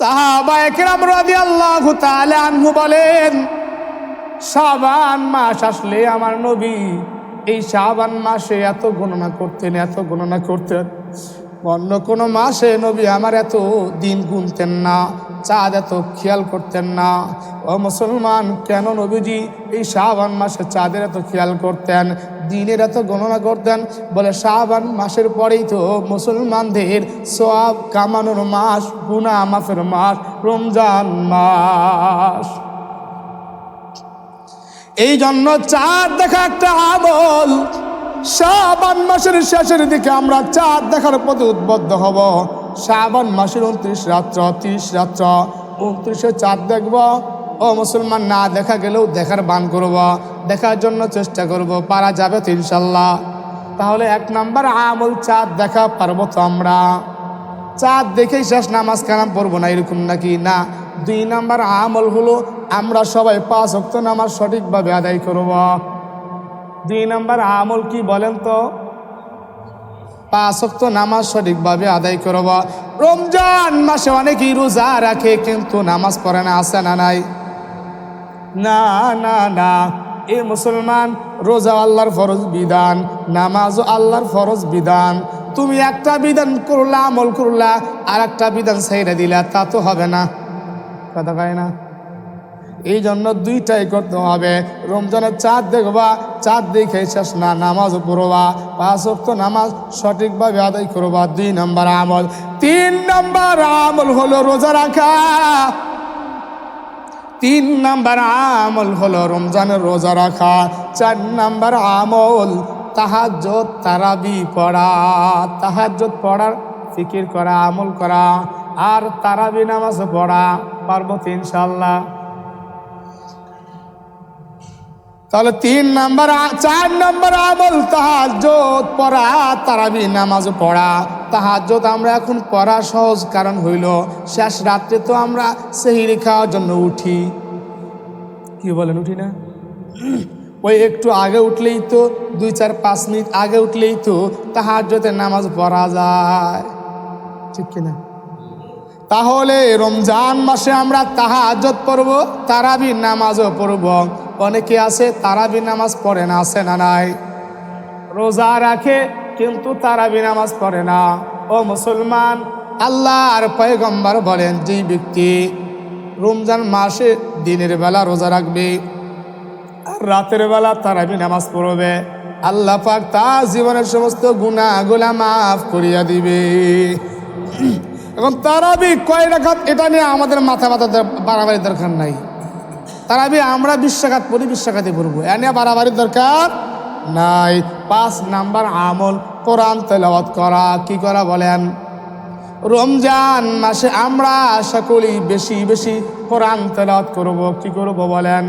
সাহাবা একরাম রাদিয়াল্লাহু তাআলা আনহু বলেন, শাবান মাস আসলে আমার নবী, এই শাবান মাসে এত গণনা করতেন, এত গণনা করতেন। অন্য কোনো মাসে নবী আমার এত দিন গুনতেন না, চাঁদ এত খেয়াল করতেন না। ও মুসলমান, কেন নবীজি এই শাবান মাসে চাঁদের এত খেয়াল করতেন, দিনের এত গণনা করতেন? বলে শাবান মাসের পরেই তো মুসলমানদের সব কামানোর মাস গুনা মাফের মাস, রমজান মাস। এই জন্য চাঁদ দেখা একটা আমল শাবান মাসের শেষের দিকে আমরা চাঁদ দেখার প্রতি উদ্বুদ্ধ হব। শাবান মাসের উনত্রিশ রাত্র, তিরিশ রাত্র, উনত্রিশে চাঁদ দেখব। ও মুসলমান, না দেখা গেলেও দেখার বান করব। দেখার জন্য চেষ্টা করব, পারা যাবে তো ইনশাল্লাহ। তাহলে এক নাম্বার আমল চাঁদ দেখা পারব তো আমরা। চাঁদ দেখেই শেষ নামাজ কালাম পড়ব না, এরকম নাকি? না, দুই নাম্বার আমল হলো আমরা সবাই পাঁচ অক্ত নামাজ সঠিকভাবে আদায় করব। দুই নম্বর আমল কি বলেন তো? পাঁচ অক্ত নামাজ সঠিকভাবে আদায় করব। রমজান মাসে অনেকেই রোজা রাখে, কিন্তু নামাজ পড়ে না আসে না নাই? না না না। এ মুসলমান, রোজা আল্লাহর ফরজ বিধান, নামাজও আল্লাহর ফরজ বিধান। তুমি একটা বিধান করলা, আমল করলা আর একটা বিধান সাইডে দিলা, তা তো হবে না। কথা কয় না? এই জন্য দুইটাই করতে হবে। রমজানের চাঁদ দেখবা, চাঁদ দেখে শেষ না, নামাজ পড়বা। পাঁচ অক্ত নামাজ সঠিকভাবে আদায় করবা। দুই নম্বর আমল। তিন নম্বর আমল হলো রোজা রাখা। তিন নাম্বার আমল হলো রমজানের রোজা রাখা। চার নাম্বার আমল তাহাজ্জত তারাবি পড়া। তাহাজ্জত পড়ার ফিকির করা, আমল করা। আর তারাবি নামাজ পড়া পারব ইনশাল্লাহ তাহলে তিন নাম্বার চার নাম্বার আমল তাহাজ্জত পড়া, তারাবি, নামাজ পড়া। তাহাজ্জত আমরা এখন পড়া সহজ কারণ হইল, শেষ রাত্রে তো আমরা সেহিরি খাওয়ার জন্য উঠি। কি বলেন, উঠি না? ওই একটু আগে উঠলেই তো, দুই চার পাঁচ মিনিট আগে উঠলেই তো তাহাজ্জতের নামাজ পড়া যায়। ঠিক কিনা? তাহলে রমজান মাসে আমরা তাহাজ্জত পড়ব, তারাবি, নামাজও পড়ব। অনেকে আছে তারাবি নামাজ পড়ে না, আছে না নাই? রোজা রাখে, কিন্তু তারাবি নামাজ পড়ে না। ও মুসলমান, আল্লাহ আর পয়গম্বর বলেন যে ব্যক্তি রমজান মাসে দিনের বেলা রোজা রাখবে, আর রাতের বেলা তারাবি নামাজ পড়বে, আল্লাহ পাক তার জীবনের সমস্ত গুণাগুলা মাফ করিয়া দিবে। এখন তারাবি কয় রাখাত, এটা নিয়ে আমাদের মাথা মাথা বাড়াবাড়ি দরকার নাই। তারাবি আমরা বিশ্বাঘাত পড়ি বিশ্বাঘাতে পড়ব এনে বাড়াবাড়ির দরকার নাই। পাঁচ নাম্বার আমল কোরআন তেলাওয়াত করা, কি করা বলেন? রমজান মাসে আমরা সকলেই বেশি বেশি কোরআন তেলাওয়াত করব। কি করব বলেন?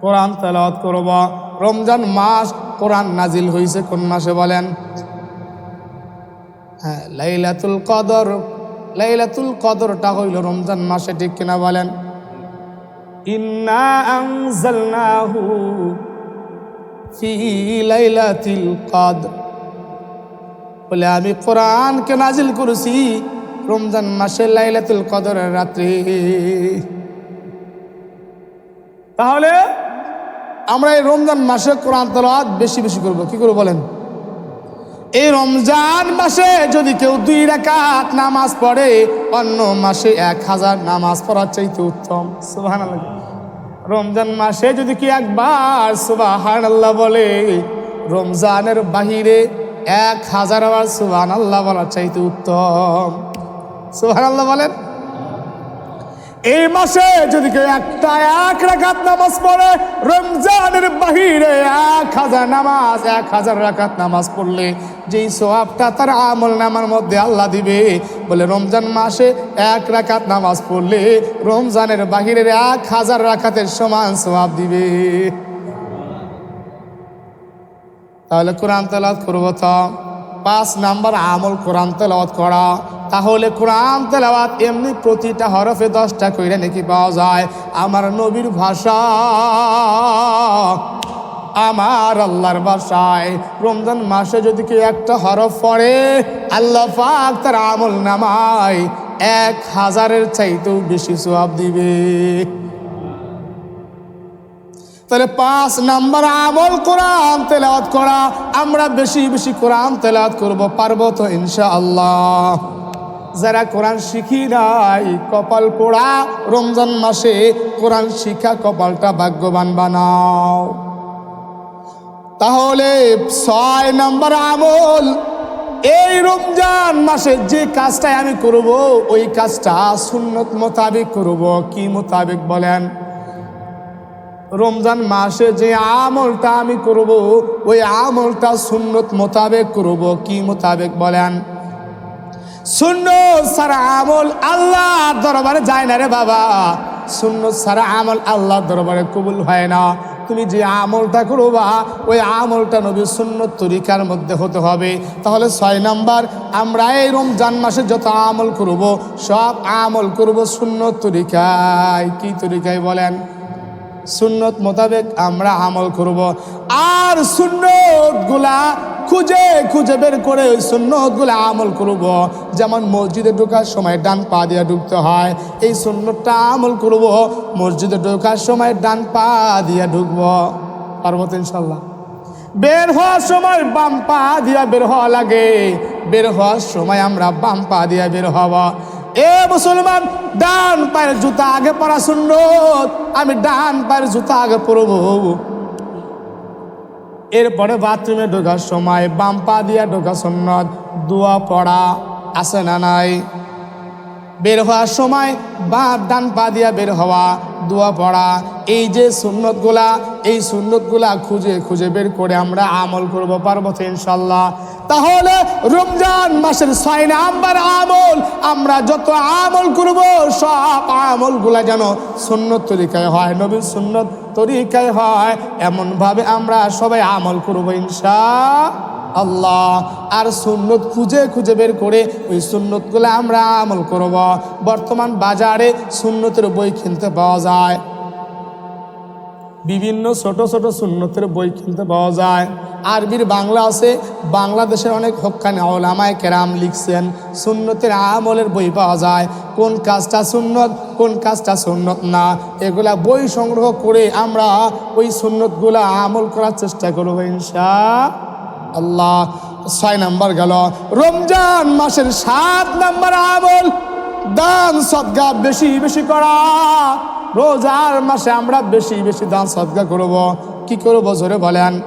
কোরআন তেলাওয়াত করব। রমজান মাস কোরআন নাজিল হয়েছে কোন মাসে বলেন? হ্যাঁ লাইলাতুল কদর, লাইলাতুল কদরটা হইল রমজান মাসে ঠিক কিনা বলেন? লাইলাতিল কদর। বলে, আমি কোরআনকে নাজিল করেছি রমজান মাসে লাইলাতুল কদরের রাত্রি। তাহলে আমরা এই রমজান মাসে কোরআন তলাত বেশি বেশি করব। কি করব বলেন? এই রমজান মাসে যদি কেউ দুই রাকাত নামাজ পড়ে, অন্য মাসে এক হাজার নামাজ পড়ার চাইতে উত্তম। সুবাহান রমজান মাসে যদি কি একবার সুবাহান আল্লাহ বলে, রমজানের বাহিরে এক হাজার আবার সুবাহান আল্লাহ বলার চাইতে উত্তম। সুবাহান আল্লাহ বলেন। এই মাসে যদি কেউ একটা এক রাকাত নামাজ পড়ে, রমজানের বাহিরে এক হাজার নামাজ, এক হাজার রাকাত নামাজ পড়লে যেই সোয়াবটা তার আমল নামার মধ্যে আল্লাহ দিবে, বলে রমজান মাসে এক রাকাত নামাজ পড়লে রমজানের বাহিরের এক হাজার রাকাতের সমান সোয়াব দিবে। তাহলে কোরআন তেলাওয়াত করব তো। পাঁচ নাম্বার আমল কোরআন তেলাওয়াত করা। তাহলে কোরআন তেলাওয়াত এমনি প্রতিটা হরফে দশটা কইরে নাকি পাওয়া যায়। আমার নবীর ভাষা, আমার আল্লাহর বাসায় রমজান মাসে যদি কেউ একটা হরফ পড়ে, আল্লাহ পাক তার আমল নামায়। এক হাজারের চাইতেও বেশি সোয়াব দিবে। তাহলে পাঁচ নাম্বার আমল কোরআন তেলাওয়াত করা, আমরা বেশি বেশি কোরআন তেলাওয়াত করব, পারব তো ইনশা আল্লাহ যারা কোরআন শিখি নাই, কপাল পোড়া, রমজান মাসে কোরআন শিখা কপালটা ভাগ্যবান বানাও। তাহলে ছয় নাম্বার আমল, এই রমজান মাসে যে কাজটাই আমি করব, ওই কাজটা সুন্নত মোতাবেক করব। কি মোতাবেক বলেন? রমজান মাসে যে আমলটা আমি করব, ওই আমলটা সুন্নত মোতাবেক করব। কি মোতাবেক বলেন? সুন্নত সারা আমল আল্লাহ দরবারে যায় না রে বাবা। সুন্নত সারা আমল আল্লাহ দরবারে কবুল হয় না। তুমি যে আমলটা করবা, ওই আমলটা নবী সুন্নত তরিকার মধ্যে হতে হবে। তাহলে ছয় নাম্বার, আমরা এই রমজান মাসে যত আমল করব, সব আমল করব সুন্নত তরিকায়। কি তরিকায় বলেন? সুন্নত মোতাবেক আমরা আমল করব। আর সুন্নতগুলা খুঁজে খুঁজে বের করে ওই সুন্নতগুলা আমল করব। যেমন মসজিদে ঢোকার সময় ডান পা দিয়ে ঢুকতে হয়, এই সুন্নতটা আমল করব। মসজিদে ঢোকার সময় ডান পা দিয়ে ঢুকবো। পারব তো ইনশাল্লাহ বের হওয়ার সময় বাম পা দিয়া বের হওয়া লাগে। বের হওয়ার সময় আমরা বাম পা দিয়া বের হওয়া এ মুসলমান, ডান পায়ের জুতা আগে পরা সুন্নত, আমি ডান পায়ের জুতা আগে পরব। এরপরে বাথরুমে ঢোকার সময় বাম পা দিয়া ঢোকা সুন্নত, দোয়া পড়া আছে না নাই? বের হওয়ার সময় বা ডান পা দিয়া বের হওয়া, দোয়া পড়া, এই যে সুন্নতগুলা, এই সুন্নতগুলা খুঁজে খুঁজে বের করে আমরা আমল করব, পারব ইনশাল্লাহ। তাহলে রমজান মাসের ছয় নাম্বার আমল, আমরা যত আমল করব, সব আমলগুলা যেন সুন্নত তরিকায় হয় নবীন সুন্নত তরিকায় হয়। এমনভাবে আমরা সবাই আমল করব ইনশা আল্লাহ আর সুন্নত খুঁজে খুঁজে বের করে ওই সুন্নতগুলো আমরা আমল করব। বর্তমান বাজারে সুন্নতের বই কিনতে পাওয়া যায়। বিভিন্ন ছোট ছোট সুন্নতের বই কিনতে পাওয়া যায়। আরবির বাংলা আছে, বাংলাদেশের অনেক হকানি ওলামায় কেরাম লিখছেন, সুন্নতের আমলের বই পাওয়া যায়। কোন কাজটা সুন্নত, কোন কাজটা সুন্নত না, এগুলা বই সংগ্রহ করে আমরা ওই সুন্নতগুলা আমল করার চেষ্টা করব ইনশা আল্লাহ ছয় নাম্বার গেল, রমজান মাসের সাত নাম্বার আমল, দান সদ্গা বেশি বেশি করা। রোজার মাসে আমরা বেশি বেশি দান সদ্গা করব। কি করব জোরে বলেন?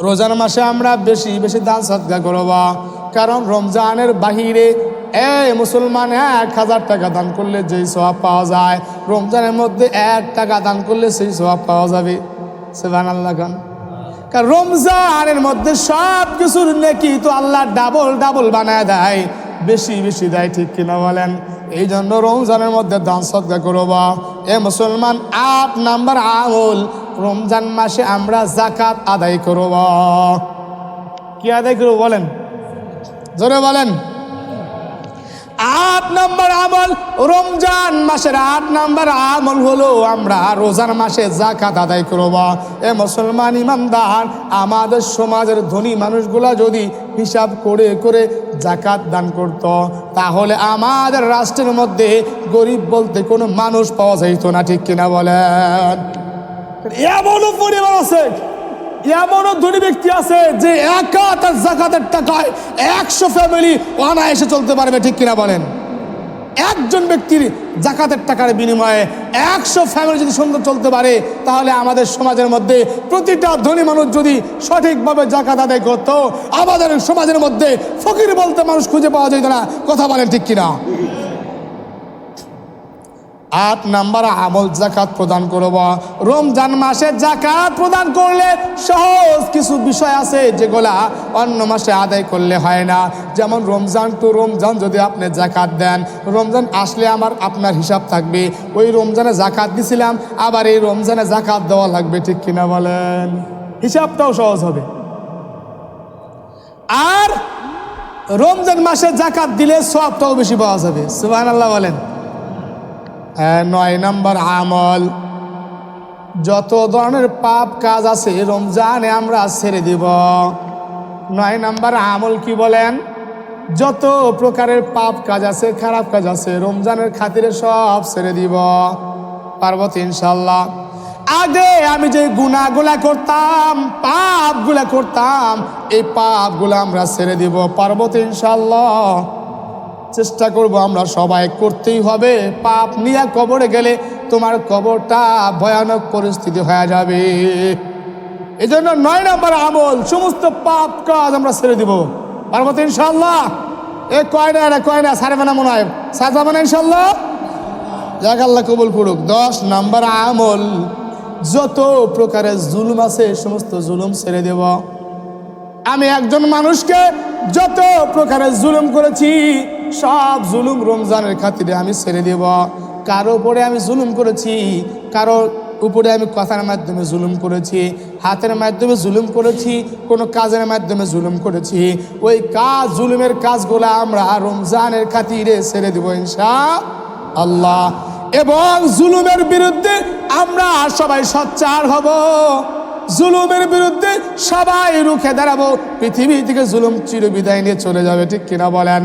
রোজার মাসে আমরা বেশি বেশি দান সদ্গা করব। কারণ রমজানের বাহিরে, এ মুসলমান এক হাজার টাকা দান করলে যেই সবাব পাওয়া যায়। রমজানের মধ্যে এক টাকা দান করলে সেই সবাব পাওয়া যাবে। সেবান আল্লাহ খান। কারণ রমজানের মধ্যে সব কিছুর নেকি তো আল্লাহ ডাবল ডাবল বানায় দেয়। বেশি বেশি দেয়, ঠিক কিনা বলেন? এই জন্য রমজানের মধ্যে দান সদ্গা করবা এ মুসলমান, আট নাম্বার আঙুল রমজান মাসে আমরা জাকাত আদায় করব কি আদায় করব বলেন? জোরে বলেন। আট নম্বর আমল, রমজান মাসের আট নম্বর আমল হলো আমরা রোজার মাসে জাকাত আদায় করব। এ মুসলমান ইমানদার, আমাদের সমাজের ধনী মানুষগুলা যদি হিসাব করে করে জাকাত দান করত, তাহলে আমাদের রাষ্ট্রের মধ্যে গরিব বলতে কোনো মানুষ পাওয়া যাইত না, ঠিক কিনা বলেন? এমনও পরিবার আছে। এমনও ধনী ব্যক্তি আছে যে একা তার জাকাতের টাকায় একশো ফ্যামিলি অনায়াসে চলতে পারবে, ঠিক কিনা বলেন? একজন ব্যক্তির জাকাতের টাকার বিনিময়ে একশো ফ্যামিলি যদি সুন্দর চলতে পারে, তাহলে আমাদের সমাজের মধ্যে প্রতিটা ধনী মানুষ যদি সঠিকভাবে জাকাত আদায় করতো, আমাদের সমাজের মধ্যে ফকির বলতে মানুষ খুঁজে পাওয়া যেত না। কথা বলেন ঠিক কিনা? আট নাম্বার আমল জাকাত প্রদান করব। রমজান মাসে জাকাত প্রদান করলে সহজ কিছু বিষয় আছে যেগুলা অন্য মাসে আদায় করলে হয় না। যেমন রমজান টু রমজান, যদি আপনি জাকাত দেন, রমজান আসলে আমার, আপনার হিসাব থাকবে। ওই রমজানে জাকাত দিছিলাম, আবার এই রমজানে জাকাত দেওয়া লাগবে, ঠিক কিনা বলেন? হিসাবটাও সহজ হবে। আর রমজান মাসে জাকাত দিলে সবটাও বেশি পাওয়া যাবে। সুবাহ আল্লাহ বলেন। নয় নম্বর আমল। যত ধরনের পাপ কাজ আছে, রমজানে আমরা ছেড়ে দিব। নয় নম্বর আমল কি বলেন? যত প্রকারের পাপ কাজ আছে, খারাপ কাজ আছে, রমজানের খাতিরে সব ছেড়ে দিব। পার্বত ইনশাল্লাহ আগে আমি যে গুনাহগুলা করতাম, পাপগুলা করতাম, এই পাপগুলো আমরা ছেড়ে দিব। পার্বত ইনশাল্লাহ চেষ্টা করব আমরা সবাই করতেই হবে। পাপ নিয়ে কবরে গেলে তোমার কবরটা ভয়ানক পরিস্থিতি হয়ে যাবে। এই জন্য নয় নম্বর আমল, সমস্ত পাপ কাজ আমরা ছেড়ে দিব। পারব ইনশাল্লাহ এ কয় না এটা কয় না মনে হয়। সার যাবে না ইনশাল্লাহ যাক, আল্লাহ কবুল করুক। দশ নম্বর আমল, যত প্রকারের জুলুম আছে, সমস্ত জুলুম ছেড়ে দেব। আমি একজন মানুষকে যত প্রকারের জুলুম করেছি সব জুলুম রমজানের খাতিরে আমি ছেড়ে দেব। কারও উপরে আমি জুলুম করেছি, কারও উপরে আমি কথার মাধ্যমে জুলুম করেছি, হাতের মাধ্যমে জুলুম করেছি, কোনো কাজের মাধ্যমে জুলুম করেছি। ওই কাজ, জুলুমের কাজগুলো আমরা রমজানের খাতিরে ছেড়ে দেব ইনশা আল্লাহ এবং জুলুমের বিরুদ্ধে আমরা সবাই সচ্চার হব। জুলুমের বিরুদ্ধে সবাই রুখে দাঁড়াবো। পৃথিবী থেকে জুলুম চিরবিদায় নিয়ে চলে যাবে, ঠিক কিনা বলেন?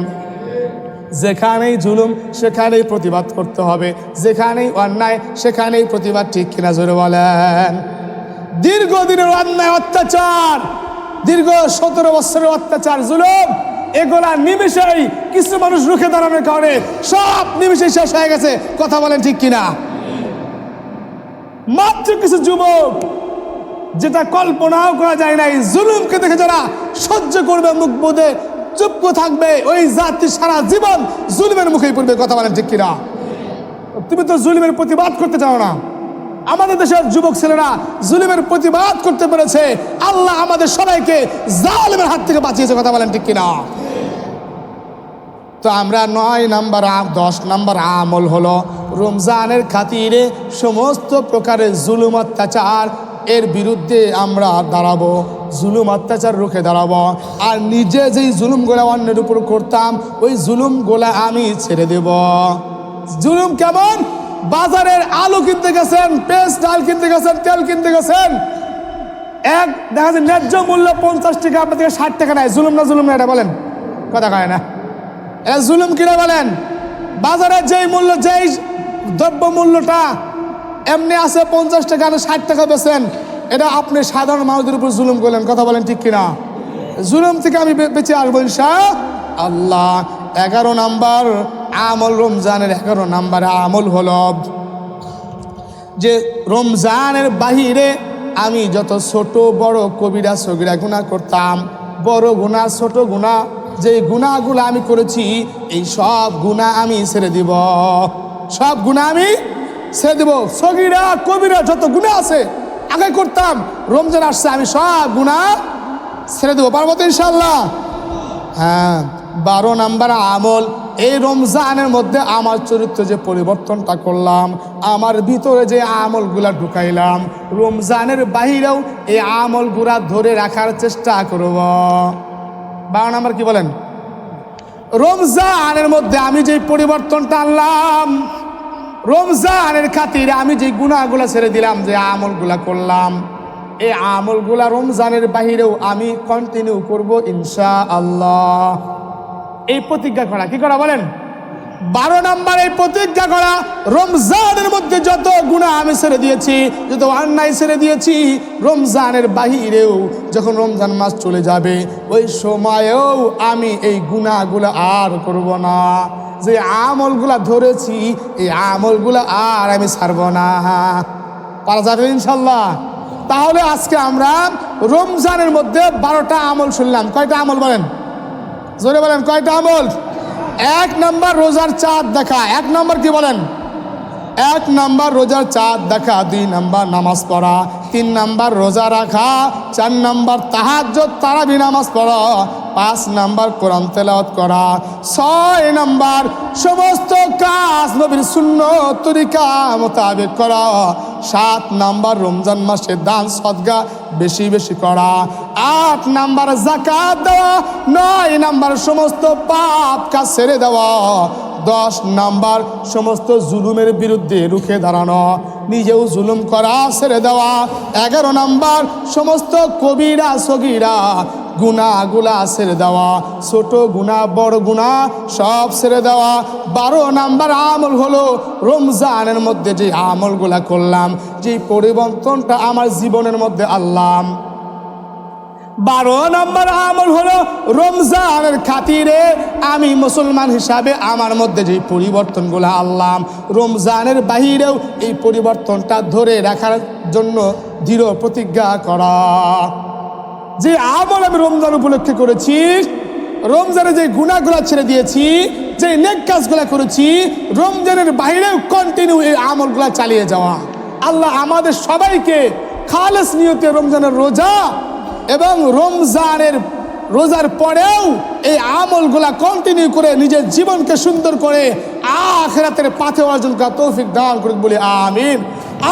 যেখানেই জুলুম, সেখানেই প্রতিবাদ করতে হবে। যেখানেই অন্যায়, সেখানেই প্রতিবাদ, ঠিক কিনা জোরে বলেন? দীর্ঘদিনের অন্যায়, অত্যাচার, দীর্ঘ সতেরো বছরের অত্যাচার, জুলুম, এগুলা নিমিশেই কিছু মানুষ রুখে দাঁড়ানোর কারণে সব নিমিশে শেষ হয়ে গেছে। কথা বলেন ঠিক কিনা? মাত্র কিছু যুবক, যেটা কল্পনাও করা যায় নাই, জুলুমকে দেখে যারা সহ্য করবে, মুখ বোধে চুপ থাকবে। ওই জাতি সারা জীবন জুলুমের মুখেই পড়বে, কথা বলেন ঠিক কিনা? তুমি তো জুলুমের প্রতিবাদ করতে চাও না। আমাদের দেশের যুবক ছেলেরা জুলুমের প্রতিবাদ করতে পেরেছে। আল্লাহ আমাদের সবাইকে জালেমের হাত থেকে বাঁচিয়েছে, কথা বলেন ঠিক কিনা? তো আমরা নয় নাম্বার দশ নাম্বার আমল হলো রমজানের খাতিরে সমস্ত প্রকারের জুলুম, অত্যাচার এর বিরুদ্ধে আমরা দাঁড়াবো। জুলুম অত্যাচার রুখে দাঁড়াবো। আর নিজে যেই জুলুমগুলা অন্যের উপর করতাম, ওই জুলুমগুলা আমি ছেড়ে দেব। জুলুম কেমন? বাজারের আলু কিনতে গেছেন পেস্ট ডাল কিনতে গেছেন, তেল কিনতে গেছেন। এক, দেখা যায় ন্যায্য মূল্য পঞ্চাশ টাকা, আপনার থেকে ষাট টাকা নেয়। জুলুম না জুলুম না এটা বলেন? কথা কয় না। এ জুলুম কিনা বলেন? বাজারে যেই মূল্য, যেই দ্রব্য মূল্যটা, এমনি আছে পঞ্চাশ টাকা ষাট টাকা বেছেন এটা আপনি সাধারণ মানুষদের উপর জুলুম করলেন, কথা বলেন ঠিক কিনা? জুলুম থেকে আমি বেঁচে আসব ইনশা আল্লাহ, এগারো নাম্বার আমল রমজানের, এগারো নাম্বার আমল হল যে রমজানের বাহিরে আমি যত ছোট, বড় কবিরা, সগিরা গুণা করতাম, বড় গুণা ছোট গুণা যে গুণাগুলো আমি করেছি, এই সব গুণা আমি ছেড়ে দিব। সব গুণা আমি ছেড়ে দিব। সগিরা, কবিরা, যত গুণা আছে আগে করতাম। রমজান আসছে, আমি সব গুণা ছেড়ে দেবো। পারব তো ইনশাল্লাহ হ্যাঁ বারো নাম্বার আমল, এই রমজানের মধ্যে আমার চরিত্র যে পরিবর্তনটা করলাম, আমার ভিতরে যে আমলগুলা ঢুকাইলাম, রমজানের বাহিরেও এই আমলগুলা ধরে রাখার চেষ্টা করব। বারো নাম্বার কি বলেন? রমজানের মধ্যে আমি যে পরিবর্তনটা আনলাম রমজানের খাতিরে আমি যে গুণাগুলা ছেড়ে দিলাম, যে আমলগুলা করলাম এই আমলগুলা রমজানের বাহিরেও আমি কন্টিনিউ করব ইনশা আল্লাহ এই প্রতিজ্ঞা করা, কি করা বলেন? বারো নম্বর এই প্রতিজ্ঞা করা, রমজানের মধ্যে যত গুণা আমি ছেড়ে দিয়েছি, যত অন্যায় ছেড়ে দিয়েছি, রমজানের বাহিরেও যখন রমজান মাস চলে যাবে, ওই সময়েও আমি এই গুণাগুলো আর করব না। যে আমলগুলা ধরেছি, এই আমলগুলো আর আমি ছাড়ব না। পারা যাবে ইনশাল্লাহ? তাহলে আজকে আমরা রমজানের মধ্যে বারোটা আমল শুনলাম। কয়টা আমল বলেন? জোরে বলেন, কয়টা আমল? এক নম্বর রোজার চাঁদ দেখা। এক নম্বর কি বলেন? এক নাম্বার রোজার চাঁদ দেখা, দুই নাম্বার নামাজ পড়া, তিন নাম্বার রোজা রাখা, চার নাম্বার তাহাজ্জত তারাবি নামাজ পড়া পাঁচ নাম্বার কোরআন তেলাওয়াত করা, ছয় নাম্বার সমস্ত কাজ নবীর শূন্য তরিকা মোতাবেক করা, সাত নাম্বার রমজান মাসে দান সদগা বেশি বেশি করা, আট নাম্বার জাকাত দেওয়া, নয় নাম্বার সমস্ত পাপ কাজ ছেড়ে দেওয়া, দশ নাম্বার সমস্ত জুলুমের বিরুদ্ধে রুখে দাঁড়ানো, নিজেও জুলুম করা ছেড়ে দেওয়া, এগারো নাম্বার সমস্ত কবিরা সগিরা গুণাগুলা ছেড়ে দেওয়া, ছোট গুণা, বড় গুণা সব ছেড়ে দেওয়া। বারো নাম্বার আমল হলো রমজানের মধ্যে যে আমলগুলা করলাম, যে পরিবর্তনটা আমার জীবনের মধ্যে আল্লাহ বারো নম্বর আমল হলো রমজানের খাতিরে আমি মুসলমান হিসাবে আমার মধ্যে যে পরিবর্তনগুলো আনলাম, রমজানের বাহিরেও এই পরিবর্তনটা ধরে রাখার জন্য দৃঢ় প্রতিজ্ঞা করা। যে আমল আমি রমজান উপলক্ষে করেছি, রমজানে যে গুণাগুলা ছেড়ে দিয়েছি, যে নেক কাজগুলা করেছি, রমজানের বাইরেও কন্টিনিউ এই আমলগুলা চালিয়ে যাওয়া। আল্লাহ আমাদের সবাইকে খালেস নিয়তে রমজানের রোজা এবং রমজানের রোজার পরেও এই আমলগুলা কন্টিনিউ করে নিজের জীবনকে সুন্দর করে আখেরাতের পাথে অর্জন করা তৌফিক দান করুক বলে আমিন।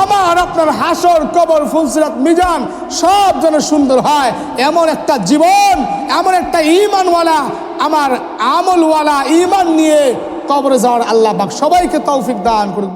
আমার আপনার হাসর, কবর, ফুলসিরাত, মিজান সব যেন সুন্দর হয়। এমন একটা জীবন, এমন একটা ইমানওয়ালা আমার আমলওয়ালা ইমান নিয়ে কবরে যাওয়ার আল্লাহ পাক সবাইকে তৌফিক দান করুক।